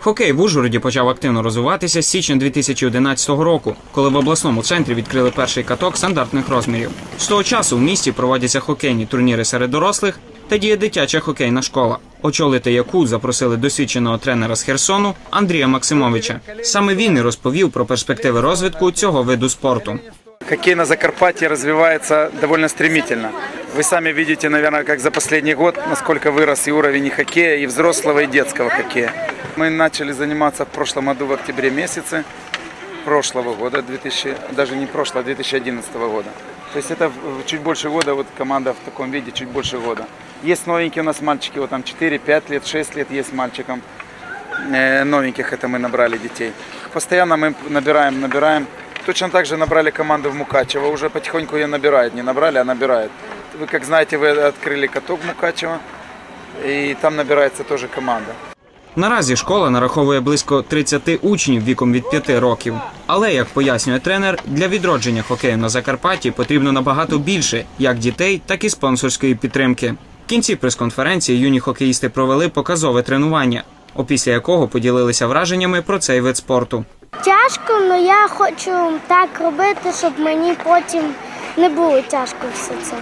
Хокей в Ужгороді почав активно розвиватися з січня 2011 року, коли в обласному центрі відкрили перший каток стандартних розмірів. З того часу в місті проводяться хокейні турніри серед дорослих та діє дитяча хокейна школа, очолити яку запросили досвідченого тренера з Херсону Андрія Максимовича. Саме він і розповів про перспективи розвитку цього виду спорту. Хоккей на Закарпатье развивается довольно стремительно. Вы сами видите, наверное, как за последний год, насколько вырос и уровень и хоккея, и взрослого, и детского хоккея. Мы начали заниматься в прошлом году в октябре месяце прошлого года, 2000, даже не прошлого, а 2011 года. То есть это чуть больше года, вот команда в таком виде, чуть больше года. Есть новенькие у нас мальчики, вот там 4-5 лет, 6 лет есть мальчикам. Э, новеньких это мы набрали детей. Постоянно мы набираем, набираем. Точно так же набрали команду в Мукачево. Уже потихоньку ее набирают. Не набрали, а набирают. Вы, как знаете, вы открыли каток Мукачево. И там набирается тоже команда. Наразі школа нараховує близько 30 учнів віком від 5 років. Але, як пояснює тренер, для відродження хокею на Закарпатті потрібно набагато більше як дітей, так і спонсорської підтримки. В кінці прес-конференції юні хокеїсти провели показове тренування, опісля якого поділилися враженнями про цей вид спорту. Тяжко, але я хочу так робити, щоб мені потім не було тяжко все це.